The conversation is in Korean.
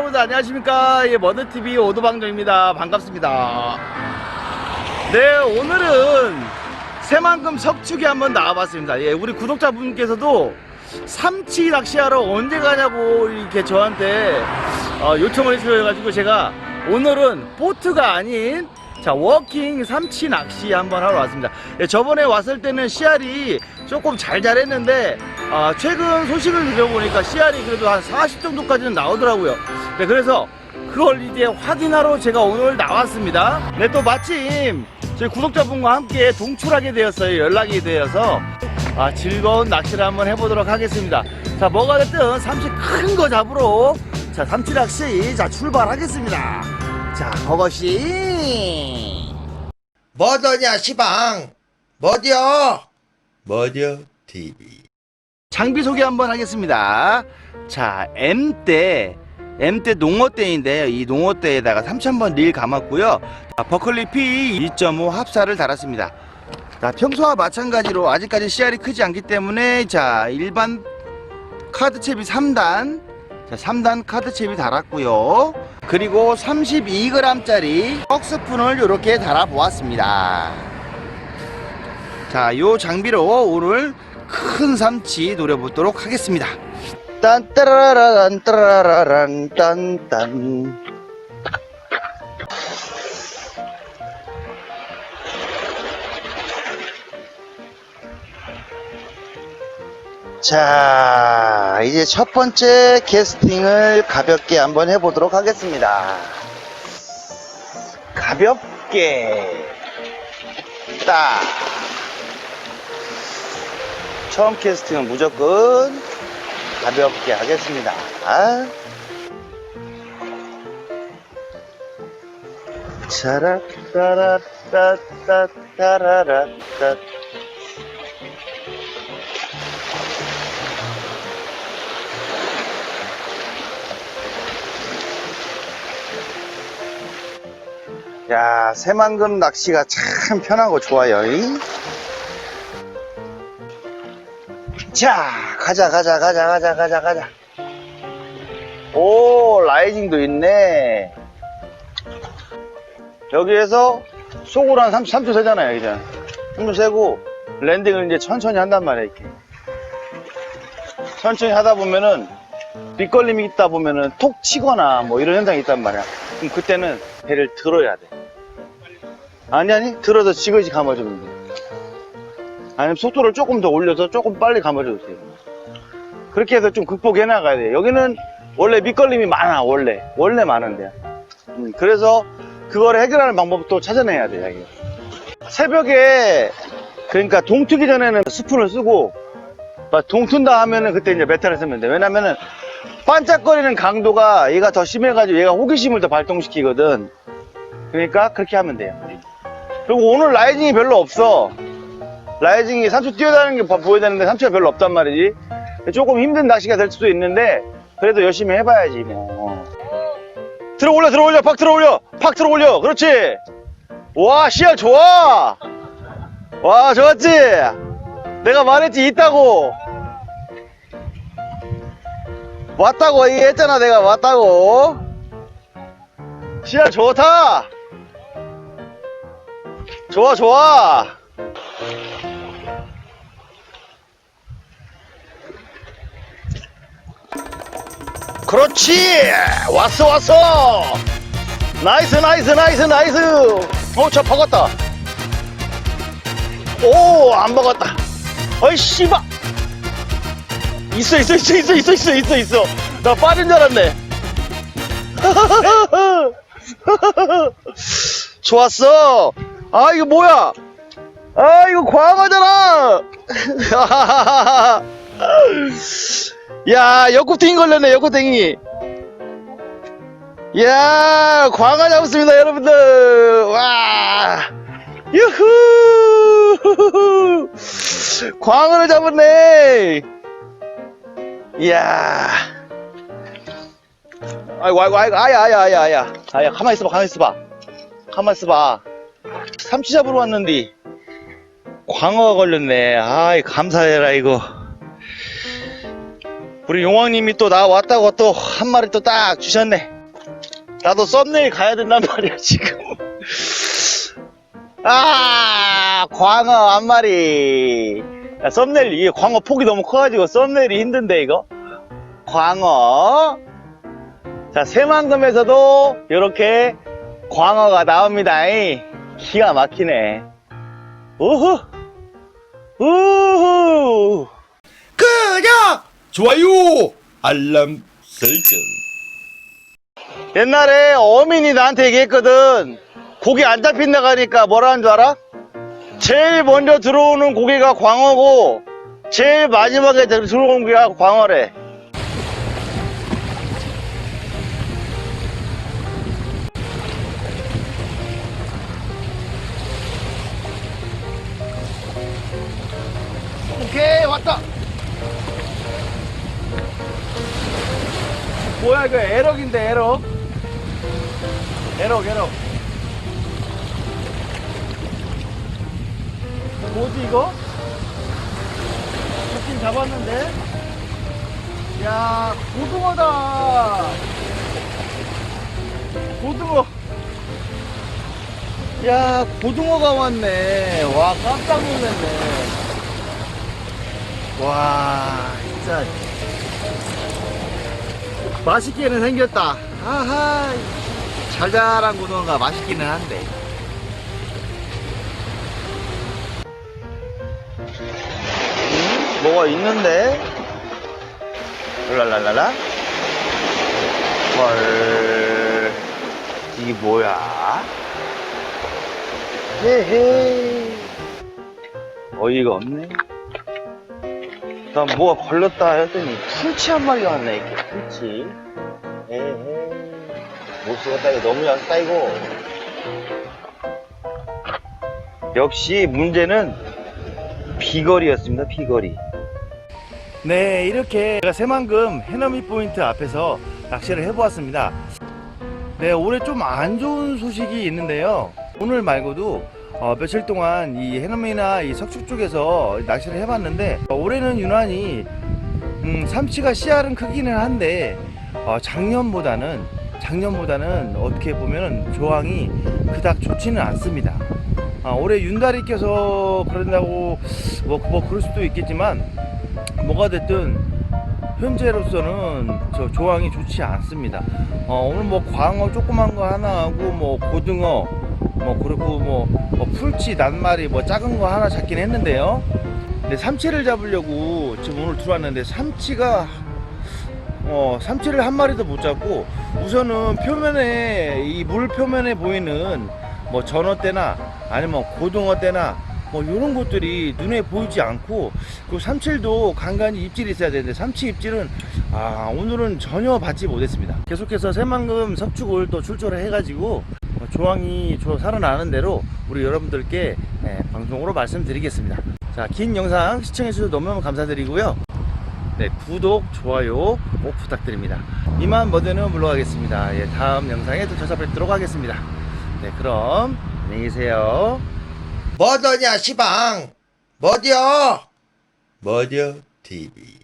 여러분들 안녕하십니까? 예, 머드TV 오도방정입니다. 반갑습니다. 네 오늘은 새만금 석축에 한번 나와봤습니다. 예, 우리 구독자분께서도 삼치 낚시하러 언제 가냐고 이렇게 저한테 어, 요청을 해주셔가지고 제가 오늘은 보트가 아닌 자 워킹 삼치 낚시 한번 하러 왔습니다. 예, 저번에 왔을 때는 씨알이 조금 잘 잘했는데 아, 최근 소식을 들어보니까 씨알이 그래도 한 40 정도까지는 나오더라고요. 네, 그래서 그걸 이제 확인하러 제가 오늘 나왔습니다. 네 또 마침 저희 구독자분과 함께 동출하게 되었어요. 연락이 되어서. 아, 즐거운 낚시를 한번 해보도록 하겠습니다. 자 뭐가 됐든 삼치 큰 거 잡으러 자 삼치 낚시 자 출발하겠습니다. 자 버거씨 뭐더냐 시방 뭐디어 뭐디어 TV 장비 소개 한번 하겠습니다. 자, M대, M대 농어대인데요. 이 농어대에다가 3000번 릴 감았고요. 자, 버클리 P 2.5 합사를 달았습니다. 자, 평소와 마찬가지로 아직까지 CR이 크지 않기 때문에 자, 일반 카드 채비 3단, 자, 3단 카드 채비 달았고요. 그리고 32g짜리 턱스푼을 이렇게 달아보았습니다. 자, 요 장비로 오늘 큰 삼치 노려보도록 하겠습니다. 딴따라란 따라라란 딴딴 자, 이제 첫 번째 캐스팅을 가볍게 한번 해보도록 하겠습니다. 가볍게 딱 처음 캐스팅은 무조건 가볍게 하겠습니다. 차라따라따따따라따 야, 새만금 낚시가 참 편하고 좋아요. 이? 자, 가자, 가자, 가자, 가자, 가자, 가자. 오, 라이징도 있네. 여기에서 속으로 한 30, 3초 세잖아요, 이제. 3초 세고, 랜딩을 이제 천천히 한단 말이야, 이렇게. 천천히 하다 보면은, 밑걸림이 있다 보면은 톡 치거나 뭐 이런 현상이 있단 말이야. 그럼 그때는 배를 들어야 돼. 아니, 아니, 들어서 지그시 감아주면 돼. 아니면 속도를 조금 더 올려서 조금 빨리 감아줘도 돼요. 그렇게 해서 좀 극복해 나가야 돼요. 여기는 원래 밑걸림이 많아, 원래. 원래 많은데. 음, 그래서 그걸 해결하는 방법도 찾아내야 돼요, 여기. 새벽에, 그러니까 동트기 전에는 스푼을 쓰고, 막 동튼다 하면은 그때 이제 메탈을 쓰면 돼. 왜냐면은 반짝거리는 강도가 얘가 더 심해가지고 얘가 호기심을 더 발동시키거든. 그러니까 그렇게 하면 돼요. 그리고 오늘 라이징이 별로 없어. 라이징이 삼초 뛰어다니는 게 봐- 보여야 되는데 삼초가 별로 없단 말이지. 조금 힘든 낚시가 될 수도 있는데 그래도 열심히 해봐야지 뭐. 들어 올려 들어 올려 팍 들어 올려 팍 들어 올려 그렇지. 와 씨알 좋아. 와 좋았지. 내가 말했지 있다고. 왔다고 얘기했잖아 내가 왔다고. 씨알 좋다. 좋아 좋아. 그렇지. 왔어 왔어. 나이스 나이스 나이스 나이스. 어저 박았다. 오안 박았다. 어이 씨발 있어 있어 있어 있어 있어 있어 있어 있어. 나 빠진 줄 알았네. 좋았어 아 이거 뭐야 아 이거 광어잖아 야, 역구탱이 걸렸네, 역구탱이. 야, 광어 잡았습니다, 여러분들. 와, 유후! 광어를 잡았네. 이야. 아이고, 아이고, 아야, 아야, 아야, 아야. 아야, 가만히 있어봐, 가만히 있어봐. 가만히 있어봐. 삼치 잡으러 왔는데, 광어가 걸렸네. 아이, 감사해라, 이거. 우리 용왕님이 또 나 왔다고 또 한 마리 또 딱 주셨네. 나도 썸네일 가야 된단 말이야, 지금. 아, 광어 한 마리. 야, 썸네일, 이게 광어 폭이 너무 커가지고 썸네일이 힘든데, 이거? 광어. 자, 새만금에서도 이렇게 광어가 나옵니다. 이. 기가 막히네. 우후! 우후! 구독 좋아요 알람 설정 옛날에 어민이 나한테 얘기했거든. 고기 안 잡힌다 가니까 뭐라 하는 줄 알아? 제일 먼저 들어오는 고기가 광어고, 제일 마지막에 들어오는 고기가 광어래. 오케이, 왔다. 뭐야, 이거 에럭인데, 에럭. 에럭, 에럭. 뭐지, 이거? 잡긴 잡았는데? 야, 고등어다! 고등어! 야, 고등어가 왔네. 와, 깜짝 놀랐네. 와, 진짜. 맛있게는 생겼다. 아하, 잘 자란 고등어가 맛있기는 한데. 음, 뭐가 있는데? 랄랄랄라? 헐, 이게 뭐야? 헤헤. 어이가 없네. 난 뭐가 걸렸다 했더니 풀치 한 마리가 왔네, 이렇게 풀치. 에헤. 모수가 따이고 너무 약 따이고. 역시 문제는 비거리였습니다, 비거리. 네, 이렇게 제가 새만금 해넘이 포인트 앞에서 낚시를 해보았습니다. 네, 올해 좀 안 좋은 소식이 있는데요. 오늘 말고도 어, 며칠 동안 이 해넘이나 이 석축 쪽에서 낚시를 해봤는데 어, 올해는 유난히 음, 삼치가 씨알은 크기는 한데 어, 작년보다는 작년보다는 어떻게 보면 조항이 그닥 좋지는 않습니다. 아, 올해 윤달이 껴서 그런다고 뭐, 뭐 그럴 수도 있겠지만 뭐가 됐든 현재로서는 저 조항이 좋지 않습니다. 어, 오늘 뭐 광어 조그만 거 하나 하고 뭐 고등어 뭐 그리고 뭐, 뭐 풀치 낱마리 뭐 작은 거 하나 잡긴 했는데요. 근데 삼치를 잡으려고 지금 오늘 들어왔는데 삼치가 어 삼치를 한 마리도 못 잡고 우선은 표면에 이 물 표면에 보이는 뭐 전어대나 아니면 고등어 대나 뭐 이런 것들이 눈에 보이지 않고 그 삼칠도 간간히 입질이 있어야 되는데 삼치 입질은 아 오늘은 전혀 받지 못했습니다 계속해서 새만금 석축을 또 출조를 해가지고 어, 조항이 조- 살아나는 대로 우리 여러분들께 예, 방송으로 말씀드리겠습니다. 자 긴 영상 시청해주셔서 너무너무 감사드리고요. 네, 구독, 좋아요 꼭 부탁드립니다. 이만 뭐드는 물러가겠습니다. 예, 다음 영상에 또 찾아뵙도록 하겠습니다. 네 그럼 안녕히 계세요. 뭐더냐 시방? 뭐디어 뭐디어 TV